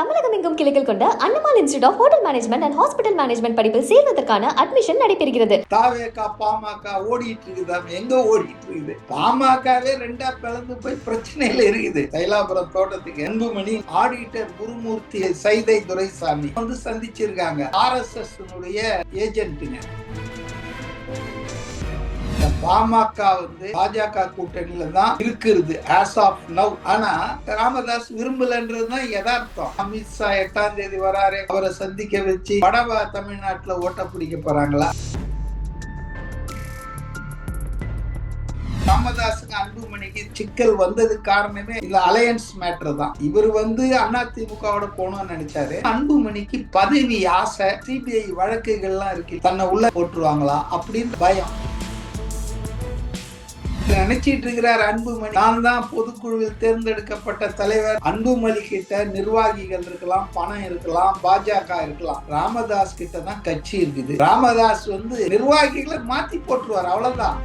தமிழகம் எங்கும் கிளைகள் கொண்ட Annamal institute of hotel management and hospital management படிப்பில் சேர்வதற்கான அட்மிஷன் நடைபெறுகிறது. தாவேக்கா பாமக ஓடிட்டு இருக்குது. எங்க ஓடிட்டு இருக்குது. பாமகவே ரெண்டா பிளந்து போய் பிரச்சனையில இருக்குது. தைலாபுரம் தோட்டத்துக்கு அன்புமணி ஆடிட்டர் குருமூர்த்தி சைதை துரைசாமி வந்து சந்திச்சிருக்காங்க. ஆர் எஸ் எஸ் ஏஜென்ட்டுங்க இந்த பாமக வந்து பாஜக கூட்டணியில தான் இருக்கிறது ஆஸ் ஆஃப் நவ் ஆனா ராமதாஸ் விரும்பலன்றதுதான் யதார்த்தம். அமித்ஷா எட்டாம் தேதி வராரு. அவரை சந்திக்க வச்சு வடவா தமிழ்நாட்டுல ஓட்ட பிடிக்க போறாங்களா? ராமதாஸுக்கு அன்புமணிக்கு சிக்கல் வந்தது காரணமே இந்த அலையன்ஸ் மேட்டர் தான். இவர் வந்து அண்ணா திமுகவோட போகணும்னு நினைச்சாரு. அன்புமணிக்கு பதவி ஆசை சிபிஐ வழக்குகள்லாம் இருக்கு. தன்னை உள்ள போட்டுருவாங்களா அப்படின்னு பயம். நினைச்சிட்டு இருக்கிறார் அன்புமணி. நான் தான் பொதுக்குழுவில் தேர்ந்தெடுக்கப்பட்ட தலைவர். அன்புமணி கிட்ட நிர்வாகிகள் இருக்கலாம் பணம் இருக்கலாம் பாஜக இருக்கலாம். ராமதாஸ் கிட்ட தான் கட்சி இருக்குது. ராமதாஸ் வந்து நிர்வாகிகளை மாத்தி போட்டுருவார். அவ்வளவுதான்.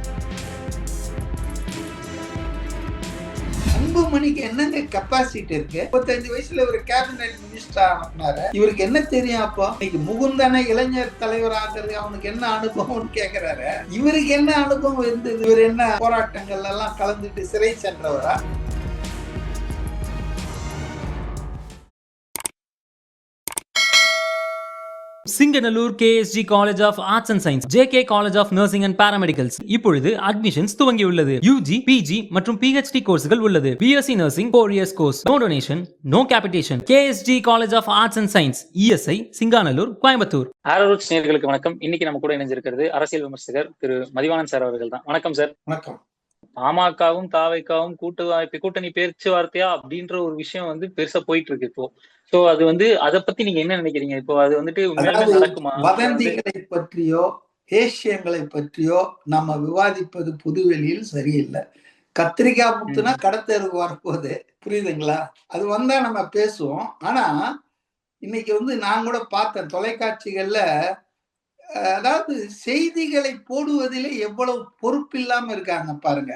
அன்புமணிக்கு என்னங்க கெப்பாசிட்டி இருக்கு? முப்பத்தஞ்சு வயசுல ஒரு கேபினட் மினிஸ்டர் ஆனாரு. இவருக்கு என்ன தெரியும் அப்போ? இன்னைக்கு முகுந்தன இளைஞர் தலைவர் ஆகிறது அவனுக்கு என்ன அனுபவம்னு கேக்குறாரு. இவருக்கு என்ன அனுபவம் இருந்தது? இவர் என்ன போராட்டங்கள் எல்லாம் கலந்துட்டு சிறை சென்றவரா? Singanallur KSG college of arts and science JK college of nursing and paramedicals இப்பொழுது அட்மிஷன்ஸ் துவங்கியுள்ளது. யூஜி பிஜி மற்றும் பிஹெச்டி கோர்ஸ்கள் உள்ளது. BSc nursing four years course no donation no capitation KSG college of arts and science ESI Singanallur Coimbatore ஆரோச் நேர்களுக்கு வணக்கம். இன்னைக்கு நம்ம கூட இணைஞ்சிருக்கிறது அரசியல் விமர்சகர் திரு மதிவானன் சார் அவர்கள் தான். வணக்கம் சார். வணக்கம். பாமகவும் தாவைக்காவும் கூட்டு கூட்டணி பேச்சுவார்த்தையா அப்படின்ற ஒரு விஷயம் வந்து பெருசா போயிட்டு இருக்கு இப்போ. சோ அது வந்து அதை பத்தி நீங்க என்ன நினைக்கிறீங்க? இப்போ அது வந்துட்டு நடக்குமா? வதந்திகளை பற்றியோ ஏசியங்களை பற்றியோ நம்ம விவாதிப்பது புதுவெளியில் சரியில்லை. கத்திரிக்காய் முத்துனா கடத்தருக்கு வரப்போகுது புரியுதுங்களா? அது வந்தா நம்ம பேசுவோம். ஆனா இன்னைக்கு வந்து நான் கூட பார்த்தேன் தொலைக்காட்சிகள்ல அதாவது செய்திகளை போடுவதிலே எவ்வளவு பொறுப்பில்லாம இருக்காங்க பாருங்க.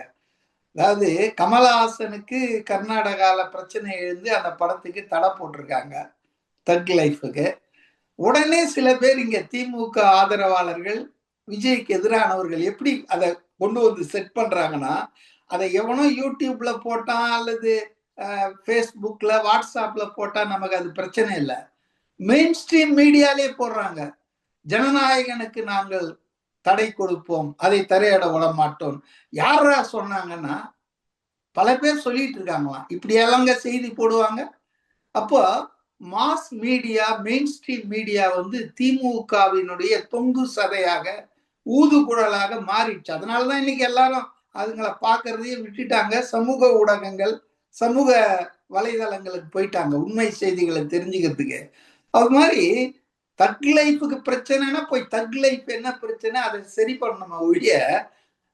அதாவது கமலஹாசனுக்கு கர்நாடகால பிரச்சனை எழுந்து அந்த படத்துக்கு தடை போட்டிருக்காங்க. தக் லைஃபுக்கு உடனே சில பேர் இங்க திமுக ஆதரவாளர்கள் விஜய்க்கு எதிரானவர்கள் எப்படி அதை கொண்டு வந்து செட் பண்றாங்கன்னா அதை எவனோ யூடியூப்ல போட்டான் அல்லது ஃபேஸ்புக்ல வாட்ஸ்அப்ல போட்டா நமக்கு அது பிரச்சனை இல்லை. மெயின் ஸ்ட்ரீம் மீடியாலே போடுறாங்க. ஜனநாயகனுக்கு நாங்கள் தடை கொடுப்போம் அதை தரையிட விட மாட்டோம் யாரா சொன்னாங்கன்னா பல பேர் சொல்லிட்டு இருக்காங்களாம். இப்படியெல்லாங்க செய்தி போடுவாங்க. அப்போ mass media main stream media வந்து திமுகவினுடைய தொங்கு சதையாக ஊதுகுழலாக மாறிடுச்சு. அதனாலதான் இன்னைக்கு எல்லாரும் அதுங்களை பார்க்கறதையே விட்டுட்டாங்க. சமூக ஊடகங்கள் சமூக வலைதளங்களுக்கு போயிட்டாங்க. உண்மை செய்திகளை தெரிஞ்சுக்கிறதுக்கு. அது மாதிரி தக் லைஃபுக்கு பிரச்சனைனா போய் தக் லைஃப் என்ன பிரச்சனை? அதை சரி பண்ணணும் ஒழிய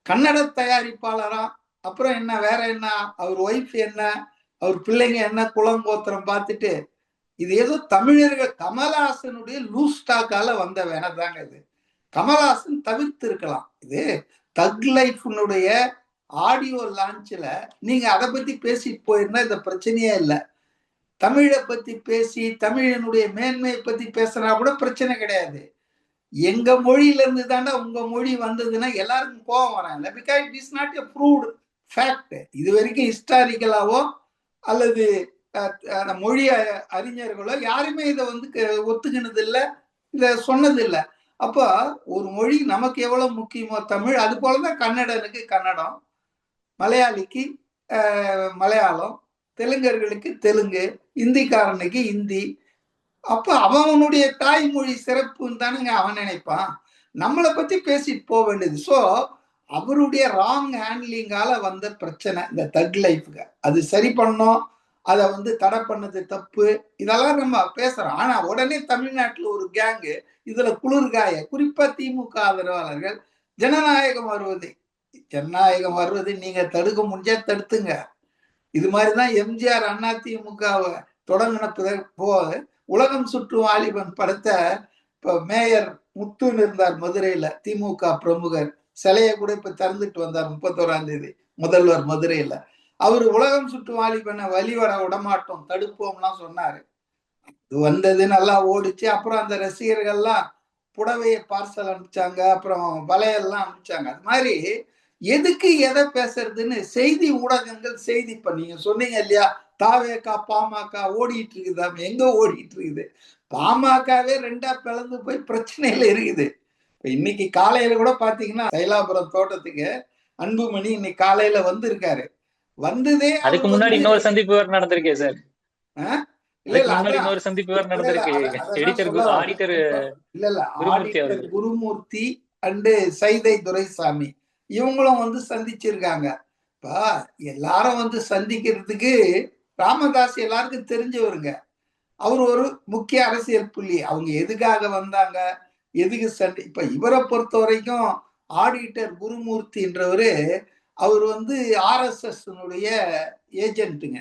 கன்னட தயாரிப்பாளரா? அப்புறம் என்ன வேற என்ன? அவர் ஒய்ஃப் என்ன? அவர் பிள்ளைங்க என்ன? குலம் கோத்திரம் பார்த்துட்டு இது ஏதோ தமிழர்கள் கமலஹாசனுடைய லூஸ் ஸ்டாக்கால வந்த வேணதாங்க இது. கமல்ஹாசன் தவிர்த்து இருக்கலாம் இது தக் லைஃப்னுடைய ஆடியோ லான்ச்ல நீங்க அதை பத்தி பேசிட்டு போயிருந்தா இந்த பிரச்சனையே இல்லை. தமிழை பத்தி பேசி தமிழனுடைய மேன்மையை பத்தி பேசுனா கூட பிரச்சனை கிடையாது. எங்க மொழியில இருந்து தாண்டா உங்க மொழி வந்ததுன்னா எல்லாருக்கும் கோபம் வராங்கல்ல because it is not a proved fact இது வரைக்கும் ஹிஸ்டாரிக்கலாவோ அல்லது அந்த மொழி அறிஞர்களோ யாருமே இதை வந்து க- ஒத்துக்கினது இல்லை இதை சொன்னது இல்லை அப்போ ஒரு மொழி நமக்கு எவ்வளோ முக்கியமோ தமிழ் அது போலதான் கன்னடனுக்கு கன்னடம் மலையாளிக்கு மலையாளம் தெலுங்கர்களுக்கு தெலுங்கு இந்திக்காரனுக்கு இந்தி. அப்ப அவனுடைய தாய்மொழி சிறப்புன்னு தானுங்க அவன் நினைப்பான். நம்மளை பத்தி பேசிட்டு போக வேண்டியது. ஸோ அவருடைய ராங் ஹேண்ட்லிங்கால வந்த பிரச்சனை இந்த தட் லைஃப்க்கு அது சரி பண்ணோம் அதை வந்து தடை பண்ணது தப்பு. இதெல்லாம் நம்ம பேசுறோம். ஆனா உடனே தமிழ்நாட்டில் ஒரு கேங்கு இதுல குளிர்காய குறிப்பா திமுக ஆதரவாளர்கள் ஜனநாயகம் வருவது. ஜனநாயகம் வருவது நீங்க தடுக்க முடிஞ்சா தடுத்துங்க. இது மாதிரிதான் எம்ஜிஆர் அண்ணா தொடங்கின பிறகு போது உலகம் சுற்று வாலிபன் படத்தை இப்போ மேயர் முத்துன்னு இருந்தார் மதுரையில திமுக பிரமுகர். சிலையை கூட இப்ப திறந்துட்டு வந்தார் முப்பத்தோராம் தேதி முதல்வர் மதுரையில. அவர் உலகம் சுற்று வாலிபனை வழிவர விடமாட்டோம் தடுப்போம்லாம் சொன்னாரு. இது வந்தது நல்லா ஓடிச்சு. அப்புறம் அந்த ரசிகர்கள்லாம் புடவையை பார்சல் அனுப்பிச்சாங்க. அப்புறம் வலையெல்லாம் அனுப்பிச்சாங்க. அது மாதிரி எதுக்கு எதை பேசுறதுன்னு செய்தி ஊடகங்கள் செய்தி இப்ப நீங்க சொன்னீங்க இல்லையா? தாவேக்கா பாமக ஓடிட்டு இருக்குதாம் எங்க ஓடிட்டு இருக்குது? பாமகவே ரெண்டா பிளந்து போய் பிரச்சனையில இருக்குது. இப்ப இன்னைக்கு காலையில கூட பாத்தீங்கன்னா தைலாபுரம் தோட்டத்துக்கு அன்புமணி இன்னைக்கு காலையில வந்திருக்காரு. வந்ததே அதுக்கு முன்னாடி இன்னொரு சந்திப்பு வேற நடந்திருக்கே சார். இன்னொரு சந்திப்பு வேற நடந்திருக்கு. எடிட்டர். ஆடிட்டர் இல்ல இல்ல. குருமூர்த்தி அண்டு சைதை துரைசாமி. இவங்களும் வந்து சந்திச்சிருக்காங்க. இப்போ எல்லாரும் வந்து சந்திக்கிறதுக்கு ராமதாஸ் எல்லாருக்கும் தெரிஞ்சவருங்க. அவர் ஒரு முக்கிய அரசியல் புள்ளி. அவங்க எதுக்காக வந்தாங்க? எதுக்கு சண்டை இப்போ இவரை பொறுத்த வரைக்கும் ஆடிட்டர் குருமூர்த்தின்றவர் அவர் வந்து ஆர்எஸ்எஸ்னுடைய ஏஜென்ட்டுங்க.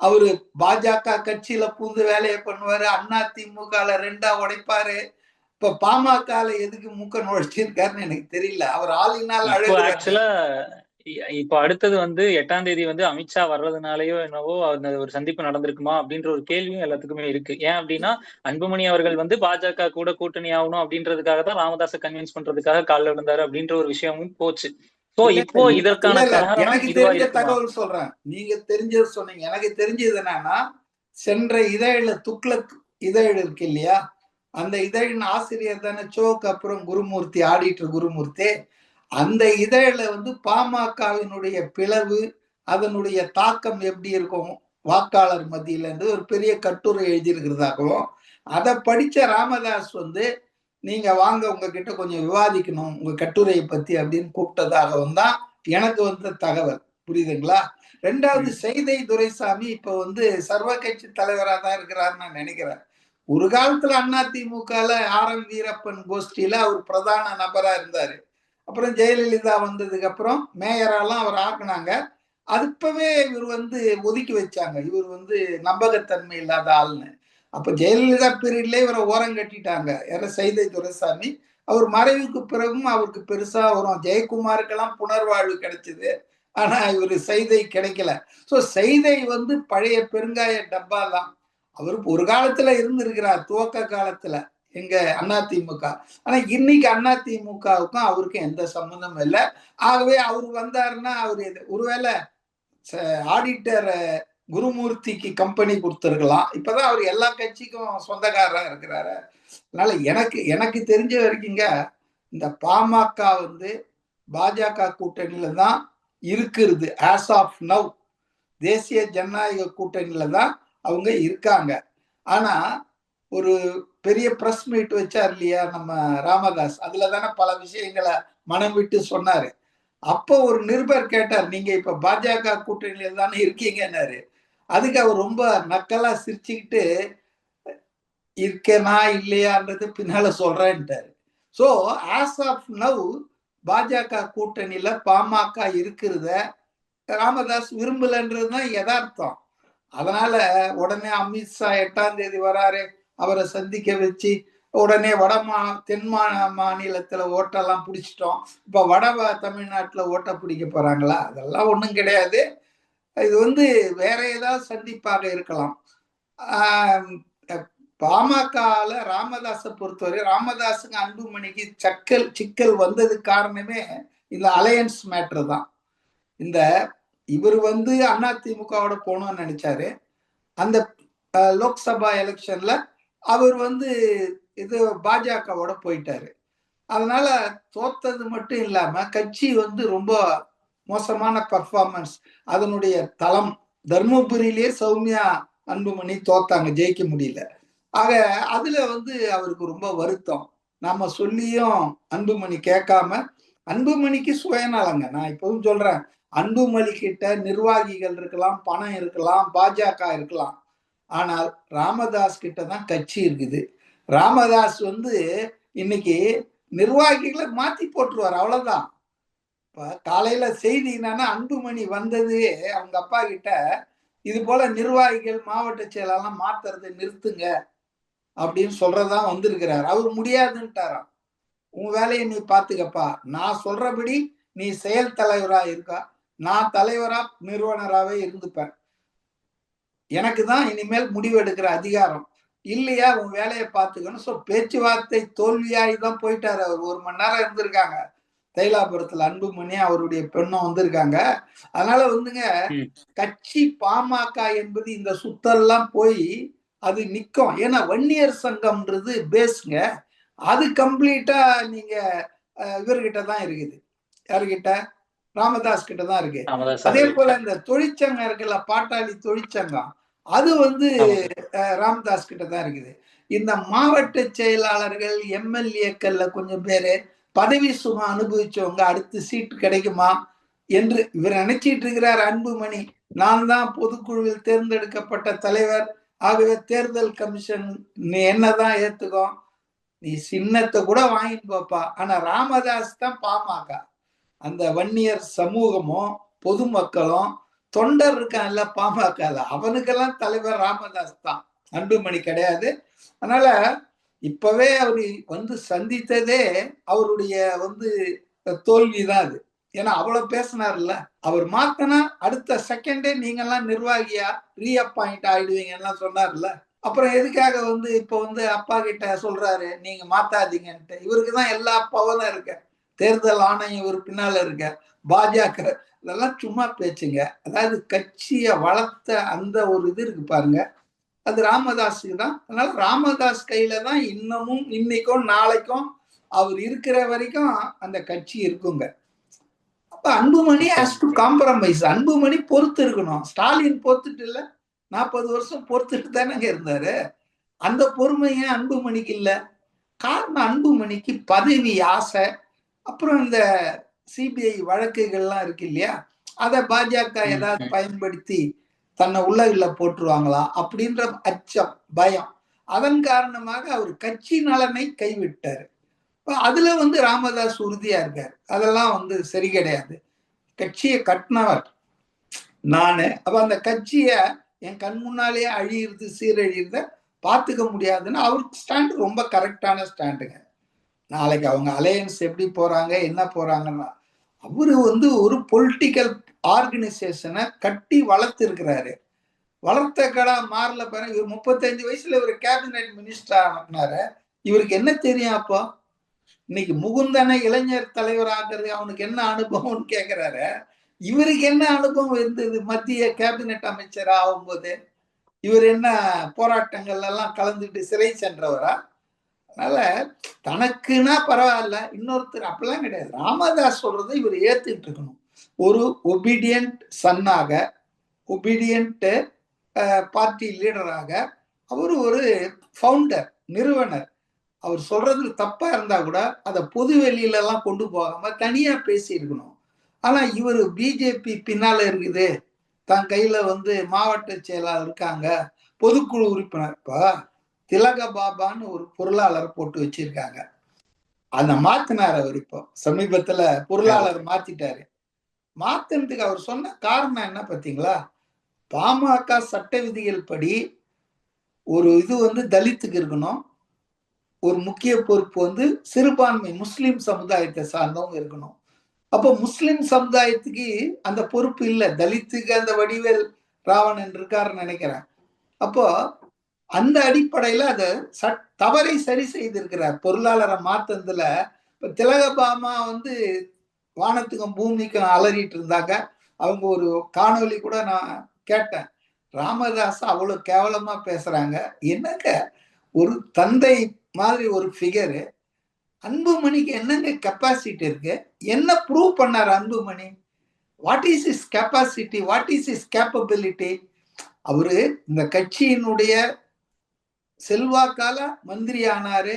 அவர் பாஜக கட்சியில பூந்து வேலையை பண்ணுவாரு அண்ணா திமுகல ரெண்டா உடைப்பாரு இப்ப பாமகல எதுக்கு மூக்க நுழைச்சிருக்காருன்னு எனக்கு தெரியல. அவர் ஆளினால் ஆக்சுவலா இப்போ அடுத்தது வந்து எட்டாம் தேதி வந்து அமித்ஷா வர்றதுனாலயோ என்னவோ அந்த ஒரு சந்திப்பு நடந்திருக்குமா அப்படின்ற ஒரு கேள்வியும் எல்லாத்துக்குமே இருக்கு. ஏன் அப்படின்னா அன்புமணி அவர்கள் வந்து பாஜக கூட கூட்டணி ஆகணும் அப்படின்றதுக்காக தான் ராமதாஸை கன்வின்ஸ் பண்றதுக்காக காலில் விழுந்தாரு அப்படின்ற ஒரு விஷயமும் போச்சு. சோ இப்போ இதற்கான எனக்கு தெரிஞ்ச தகவல் சொல்றேன். நீங்க தெரிஞ்சது சொன்னீங்க. எனக்கு தெரிஞ்சது என்னன்னா சென்ற இதழில துக்ளக் இதழ் இருக்கு இல்லையா? அந்த இதழின் ஆசிரியர் தானே? சோக் அப்புறம் குருமூர்த்தி ஆடிட்டர் குருமூர்த்தி. அந்த இதழில வந்து பாமகவினுடைய பிளவு அதனுடைய தாக்கம் எப்படி இருக்கும்? வாக்காளர் மத்தியில இருந்து ஒரு பெரிய கட்டுரை எழுதியிருக்கிறதாகவும் அதை படிச்ச ராமதாஸ் வந்து நீங்க வாங்க உங்ககிட்ட கொஞ்சம் விவாதிக்கணும் உங்க கட்டுரையை பத்தி அப்படின்னு கூப்பிட்டதாகவும் தான் எனக்கு வந்த தகவல். புரியுதுங்களா? ரெண்டாவது செய்தை துரைசாமி இப்ப வந்து சர்வ கட்சி தலைவரா தான் இருக்கிறாருன்னு நான் நினைக்கிறேன். ஒரு காலத்துல அதிமுகல ஆர் எம் வீரப்பன் கோஷ்டியில அவர் பிரதான நபரா இருந்தாரு. அப்புறம் ஜெயலலிதா வந்ததுக்கு அப்புறம் மேயராலாம் அவர் ஆக்குனாங்க. அதுப்பவே இவர் வந்து ஒதுக்கி வச்சாங்க. இவர் வந்து நம்பகத்தன்மை இல்லாத ஆள்னு. அப்ப ஜெயலலிதா பீரியட்ல இவரை ஓரம் கட்டிட்டாங்க. யார சைதை துரைசாமி. அவர் மறைவுக்கு பிறகும் அவருக்கு பெருசா வரும். ஜெயக்குமாருக்கெல்லாம் புனர்வாழ்வு கிடைச்சது. ஆனா இவர் செய்தை கிடைக்கல. ஸோ செய்தை வந்து பழைய பெருங்காய டப்பா தான் அவர் ஒரு காலத்துல இருந்திருக்கிறார் துவக்க காலத்துல எங்க அதிமுக ஆனா இன்னைக்கு அதிமுகவுக்கும் அவருக்கும் எந்த சம்மந்தமும் இல்லை. ஆகவே அவர் வந்தாருன்னா அவர் ஒருவேளை ஆடிட்டர் குருமூர்த்திக்கு கம்பெனி கொடுத்துருக்கலாம். இப்பதான் அவர் எல்லா கட்சிக்கும் சொந்தக்காரரா இருக்கிறாரு. அதனால எனக்கு எனக்கு தெரிஞ்ச வரைக்குங்க இந்த பாமக வந்து பாஜக கூட்டணியில தான் இருக்கிறது ஆஸ் ஆஃப் நவ் தேசிய ஜனநாயக கூட்டணியில தான் அவங்க இருக்காங்க. ஆனா ஒரு பெரிய ப்ரெஸ் மீட் வச்சார் இல்லையா நம்ம ராமதாஸ்? அதுல தானே பல விஷயங்களை மனம் விட்டு சொன்னாரு. அப்போ ஒரு நிருபர் கேட்டார் நீங்க இப்ப பாஜக கூட்டணியில தானே இருக்கீங்கன்னாரு. அதுக்கு அவர் ரொம்ப நக்கலா சிரிச்சுக்கிட்டு இருக்கேனா இல்லையான்றது பின்னால சொல்றேன்ட்டாரு. ஸோ ஆஸ் ஆஃப் நவ் பாஜக கூட்டணியில பாமக இருக்கிறத ராமதாஸ் விரும்பலன்றது தான் யதார்த்தம். அதனால உடனே அமித்ஷா எட்டாம் தேதி வராரு. அவரை சந்திக்க வச்சு உடனே வட மா தென் மா மாநிலத்துல ஓட்டெல்லாம் பிடிச்சிட்டோம். இப்ப வட வ- தமிழ்நாட்டுல ஓட்ட பிடிக்க போறாங்களா? அதெல்லாம் ஒண்ணும் கிடையாது. இது வந்து வேற ஏதாவது சந்திப்பாக இருக்கலாம். பாமகல ராமதாஸை பொறுத்தவரை ராமதாஸுங்க அன்புமணிக்கு சக்கல் சிக்கல் வந்ததுக்கு காரணமே இந்த அலையன்ஸ் மேட்ரு தான். இந்த இவர் வந்து அதிமுகவோட போகணும்னு நினைச்சாரு. அந்த லோக்சபா எலெக்ஷன்ல அவர் வந்து இது பாஜகவோட போயிட்டாரு. அதனால தோத்தது மட்டும் இல்லாம கட்சி வந்து ரொம்ப மோசமான பர்ஃபார்மன்ஸ் அதனுடைய தளம் தர்மபுரியிலேயே சௌமியா அன்புமணி தோத்தாங்க ஜெயிக்க முடியல. ஆக அதுல வந்து அவருக்கு ரொம்ப வருத்தம். நம்ம சொல்லியும் அன்புமணி கேட்காம அன்புமணிக்கு சுயநலங்க. நான் இப்பவும் சொல்றேன். அன்புமணி கிட்ட நிர்வாகிகள் இருக்கலாம் பணம் இருக்கலாம் பாஜக இருக்கலாம். ஆனால் ராமதாஸ் கிட்ட தான் கட்சி இருக்குது. ராமதாஸ் வந்து இன்னைக்கு நிர்வாகிகளை மாத்தி போட்டுருவார் அவ்வளவுதான். இப்ப காலையில செய்தி என்னன்னா அன்புமணி வந்தது அவங்க அப்பா கிட்ட இது போல நிர்வாகிகள் மாவட்ட செயலெல்லாம் மாத்துறதை நிறுத்துங்க அப்படின்னு சொல்றதான் வந்திருக்கிறார். அவர் முடியாதுன்ட்டாராம். உன் வேலையை நீ பாத்துக்கப்பா. நான் சொல்றபடி நீ செயல் தலைவரா இருக்கா? நான் தலைவரா நிறுவனராவே இருந்துப்பேன். எனக்கு தான் இனிமேல் முடிவு எடுக்கிற அதிகாரம். இல்லையா உன் வேலையை பார்த்துக்கணும் ஸோ பேச்சுவார்த்தை தோல்வியாகி தான் போயிட்டாரு அவர். ஒரு மணி நேரம் இருந்திருக்காங்க. தைலாபுரத்துல அன்புமணி அவருடைய பெண்ணும் வந்திருக்காங்க. அதனால வந்துங்க. கட்சி பாமக என்பது இந்த சுத்தெல்லாம் போய் அது நிக்கும். ஏன்னா வன்னியர் சங்கம்ன்றது பேஸுங்க. அது கம்ப்ளீட்டா நீங்க இவர்கிட்ட தான் இருக்குது. யாருகிட்ட? ராமதாஸ் கிட்ட தான் இருக்கு. அதே. போல இந்த தொழிற்சங்கம் இருக்குல்ல பாட்டாளி தொழிற்சங்கம் அது வந்து ராமதாஸ் கிட்ட தான் இருக்குது. இந்த மாவட்ட செயலாளர்கள் எம்எல்ஏக்கள்ல கொஞ்சம் பேரு பதவி சுகம் அனுபவிச்சவங்க அடுத்து சீட்டு கிடைக்குமா என்று இவர் நினைச்சிட்டு இருக்கிறார் அன்புமணி. நான் தான் பொதுக்குழுவில் தேர்ந்தெடுக்கப்பட்ட தலைவர். ஆகவே தேர்தல் கமிஷன் நீ என்னதான் ஏத்துக்கோ நீ சின்னத்தை கூட வாங்கிட்டு போப்பா. ஆனா ராமதாஸ் தான் பாமக. அந்த வன்னியர் சமூகமும் பொதுமக்களும் தொண்டர் இருக்கான்ல பாமக அவனுக்கெல்லாம் தலைவர் ராமதாஸ் தான். அன்புமணி கிடையாது. அதனால இப்பவே அவர் வந்து சந்தித்ததே அவருடைய வந்து தோல்விதான் அது. ஏன்னா அவ்வளவு பேசினார்ல. அவர் மாத்தினா அடுத்த செகண்டே நீங்க எல்லாம் நிர்வாகியா ரீஅப்பாயிண்ட் ஆயிடுவீங்கன்னா சொன்னார்ல. அப்புறம் எதுக்காக வந்து இப்போ வந்து அப்பா கிட்ட சொல்றாரு? நீங்க மாத்தாதீங்கன்ட்டு. இவருக்கு தான் எல்லா பவரும் இருக்கேன் தேர்தல் ஆணையம் ஒரு பின்னால இருக்க பாஜக. இதெல்லாம் சும்மா பேச்சுங்க. அதாவது கட்சியை வளர்த்த அந்த ஒரு இது இருக்கு பாருங்க. அது ராமதாஸுக்கு தான். அதனால ராமதாஸ் கையில தான் இன்னமும் இன்னைக்கும் நாளைக்கும் அவர் இருக்கிற வரைக்கும் அந்த கட்சி இருக்குங்க. அப்ப Anbumani has to compromise Anbumani பொறுத்து இருக்கணும். ஸ்டாலின் பொறுத்துட்டு இல்ல. நாற்பது வருஷம் பொறுத்துட்டு தானேங்க இருந்தாரு. அந்த பொறுமையே அன்புமணிக்கு இல்லை. காரணம் அன்புமணிக்கு பதவி ஆசை. அப்புறம் இந்த சிபிஐ வழக்குகள்லாம் இருக்கு இல்லையா? அதை பாஜக ஏதாவது. பயன்படுத்தி தன்னை உள்ளவில்ல போட்டுருவாங்களா? அப்படின்ற அச்சம் பயம். அதன் காரணமாக அவர் கட்சி நலனை கைவிட்டாரு. அதுல வந்து ராமதாஸ் உறுதியா இருக்காரு. அதெல்லாம் வந்து சரி கிடையாது. கட்சியை கட்டினவர் நானு. அப்ப அந்த கட்சிய என் கண் முன்னாலேயே அழியிறது சீரழியிறத பார்த்துக்க முடியாதுன்னு அவருக்கு ஸ்டாண்ட் ரொம்ப கரெக்டான ஸ்டாண்டுங்க. நாளைக்கு அவங்க அலையன்ஸ் எப்படி போறாங்க என்ன போறாங்கன்னா அவரு வந்து ஒரு பொலிட்டிக்கல் ஆர்கனைசேஷனை கட்டி வளர்த்து இருக்கிறாரு வளர்த்த கடா மாறல பாருங்க இவர் முப்பத்தஞ்சு வயசுல இவர் கேபினெட் மினிஸ்டர் ஆனாரு. இவருக்கு என்ன தெரியும் அப்போ? இன்னைக்கு முகுந்தனை இளைஞர் தலைவர் ஆகிறது அவனுக்கு என்ன அனுபவம்னு கேட்கிறாரு இவருக்கு என்ன அனுபவம் இருந்தது மத்திய கேபினெட் அமைச்சர் ஆகும்போது? இவர் என்ன போராட்டங்கள்ல எல்லாம் கலந்துட்டு சிறை சென்றவரா? அதனால தனக்குன்னா பரவாயில்ல இன்னொருத்தர் அப்படிலாம் கிடையாது. ராமதாஸ் சொல்றதை இவர் ஏத்துக்கிட்டு இருக்கணும். ஒரு ஒபீடியன்ட் சன்னாக ஒபீடியன்ட் பார்ட்டி லீடராக அவர் ஒரு ஃபவுண்டர் நிறுவனர். அவர் சொல்றது தப்பா இருந்தா கூட அதை பொது எல்லாம் கொண்டு போகாம தனியா பேசி இருக்கணும். ஆனா இவர் பிஜேபி பின்னால இருக்குது. தன் கையில வந்து மாவட்ட செயலாளர் இருக்காங்க. பொதுக்குழு உறுப்பினர். இப்போ திலக பாபான்னு ஒரு பொருளாளர் போட்டு வச்சிருக்காங்க. அந்த மாத்தினார் அவர் இப்போ. சமீபத்துல பொருளாளர் மாத்திட்டாரு. மாத்தினதுக்கு அவர் சொன்ன காரணம் என்ன பார்த்தீங்களா? பாமக சட்ட விதிகள் படி ஒரு இது வந்து தலித்துக்கு இருக்கணும். ஒரு முக்கிய பொறுப்பு வந்து சிறுபான்மை முஸ்லீம் சமுதாயத்தை சார்ந்தவங்க இருக்கணும். அப்போ முஸ்லீம் சமுதாயத்துக்கு அந்த பொறுப்பு இல்லை. தலித்துக்கு அந்த வடிவேல் ராவணன் இருக்காருன்னு நினைக்கிறேன். அப்போ அந்த அடிப்படையில அதை சட் தவறை சரி செய்திருக்கிறார். பொருளாளரை மாத்ததுல இப்ப திலகபாமா வந்து வானத்துக்கும் பூமிக்கும் அலறிட்டு இருந்தாங்க. அவங்க ஒரு காணொளி கூட நான் கேட்டேன். ராமதாஸ் அவ்வளவு கேவலமா பேசுறாங்க. என்னங்க? ஒரு தந்தை மாதிரி ஒரு ஃபிகரு அன்புமணிக்கு என்னங்க கெப்பாசிட்டி இருக்கு? என்ன ப்ரூவ் பண்ணார் Anbumani? What is is capacity what is is capability அவரு இந்த கட்சியினுடைய செல்வாக்கால மந்திரி ஆனாரு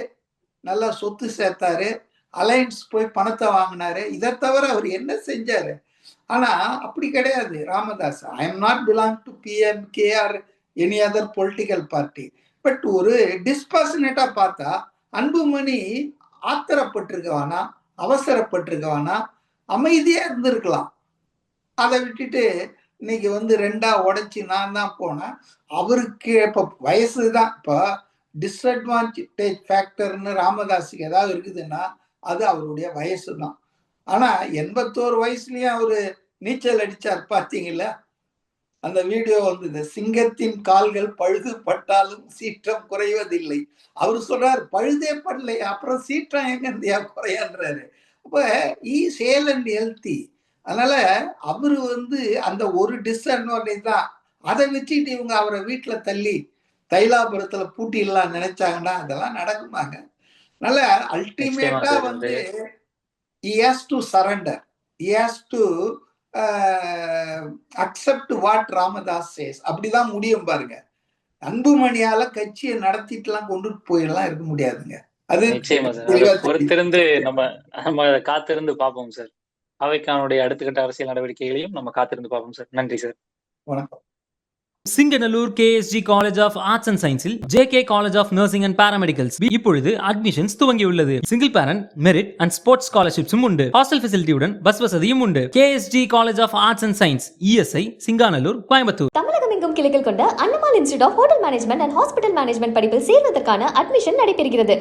நல்லா சொத்து சேர்த்தாரு அலையன்ஸ் போய் பணத்தை வாங்கினாரு. இதை தவிர அவர் என்ன செஞ்சாரு? ஆனா அப்படி கிடையாது. Ramadoss I am not belong to PMK or any other political party but ஒரு டிஸ்பாசனேட்டா பார்த்தா அன்புமணி ஆத்திரப்பட்டிருக்க வேணாம் அவசரப்பட்டிருக்க வேணாம் அமைதியா இருந்திருக்கலாம். அதை விட்டுட்டு இன்னைக்கு வந்து ரெண்டா உடைச்சி நான் தான் போனேன். அவருக்கு இப்ப வயசு தான். இப்போ டிஸ்அட்வான்டேஜ் ஃபேக்டர்னு ராமதாஸுக்கு ஏதாவது இருக்குதுன்னா அது அவருடைய வயசு தான். ஆனா எண்பத்தோரு வயசுலயும் அவரு நீச்சல் அடிச்சார் பார்த்தீங்களா அந்த வீடியோ வந்தது. சிங்கத்தின் கால்கள் பழுது பட்டாலும் சீற்றம் குறைவதில்லை. அவர் சொல்றார் பழுதே படலை அப்புறம் சீற்றம் எங்க இந்தியா குறையான்றாரு. அப்ப e. ஈ சேல் அண்ட் ஹெல்த்தி அதனால அவரு வந்து அந்த ஒரு டிஸ்அட்வான்டேஜ் தான் அதை வச்சுட்டு இவங்க அவரை வீட்டுல தள்ளி தைலாபுரத்துல பூட்டிடலாம் நினைச்சாங்கன்னா அதெல்லாம் நடக்குமாங்க. அதனால அல்டிமேட்டா வந்து to surrender. He has to accept what Ramadoss says அப்படிதான் முடியும் பாருங்க. அன்புமணியால கட்சியை நடத்திட்டுலாம் கொண்டுட்டு போயிடலாம் இருக்க முடியாதுங்க. அது பொறுத்திருந்து நம்ம நம்ம காத்திருந்து பார்ப்போம் சார். அவைக்கானுடைய அடுத்த கட்ட அரசியல் நடவடிக்கைகளையும் நம்ம காத்திருந்து பார்ப்போம் சார். நன்றி சார். வணக்கம். Singanallur KSG college of arts and சயின்ஸில் JK college of nursing and paramedicals இப்பொழுது அட்மிஷன்ஸ் துவங்கியுள்ளது. Single parent merit and sports ஸ்காலர்ஷிப்ஸும் உண்டு. ஹாஸ்டல் ஃபெசிலிட்டியுடன் பஸ் வசதியும் உண்டு. KSG college of arts and science ESI Singanallur Coimbatore. தமிழகம் எங்கும் கிளைகள் கொண்ட Annamal institute of hotel management and hospital management படிப்பில் சேர்வதற்கான அட்மிஷன் நடைபெறுகிறது.